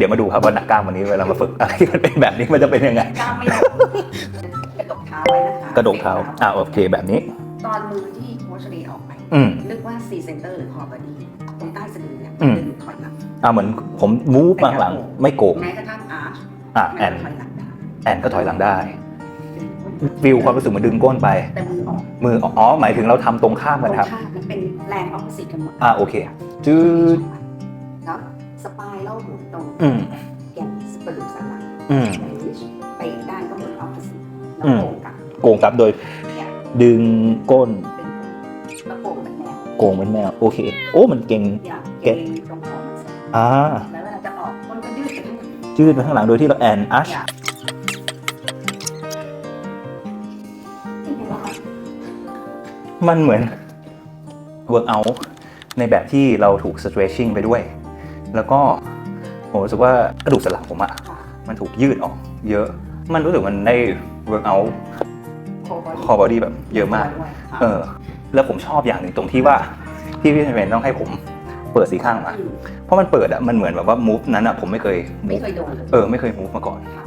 เดี๋ยวมาดูครับว่าหนักกล้ามวันนี้เวลามาฝึกอะไรมันเป็นแบบนี้มันจะเป็นยังไง กล้ามไม่ได้กระดกเท้าไว้นะคะกระดกเท้าอ่าโอเคแบบนี้ ตอนมือที่โค้ชเรย์ออกไป อืม นึกว่าซีเซนเตอร์หรือคอบอดี้ตรงใต้สะดือเนี่ยอืม ดึงถอยหลัง อ่าเหมือนผมมูฟมาข้างหลังไม่โกงแม้กระทั่งอาร์ชอ่าแอมันนถอยหลังได้แอนก็ถอยหลังได้ฟิลความรู้สึกเหมันดึงก้นไป แต่มือออกมืออ๋อหมายถึงเราทำตรงข้ามตกันรงครับ ข้ามมันเป็นแรงออป o s ิ e กันหมดอ่าโอเค จืดแล้วส ปายเล่าหูตรงอืมแกนสปรุสันหลังอืมไปไปอีกด้านก็เหมือนออป o s ิ e แล้วอืมโป่งกลับโกงกลับโดย เนี่ยดึงก้นเป็นแล้วโป่งแบบแนวโกงเป็นแมวโอเค โอ้มันเก่งอย่างเก็เกตตตรงคอมันสั้นอ่าแล้วเวลาจะออกมันก็ยืดไปทั้งหมดยืดไปข้างหลังโดยที่เราแอนอัชอย่างนี่เป็นว่ามันเหมือนเวิร์กเอาในแบบที่เราถูก stretching ไปด้วย แล้วก็ ผมรู้สึกว่ากระดูกสันหลังผมอะค่ะมันถูกยืดออก เยอะ มันรู้สึกมันได้ work out โคบอดี้ core body แบบเยอะมาก เออ แล้วผมชอบอย่างหนึ่งตรงที่ว่าที่พี่เมนต้องให้ผมเปิดสีข้างมา เพราะมันเปิดอะมันเหมือนแบบว่า move นั้นอะผมไม่เคยไม่ move เคยโดนเลยเออ ไม่เคย move มาก่อนค่ะ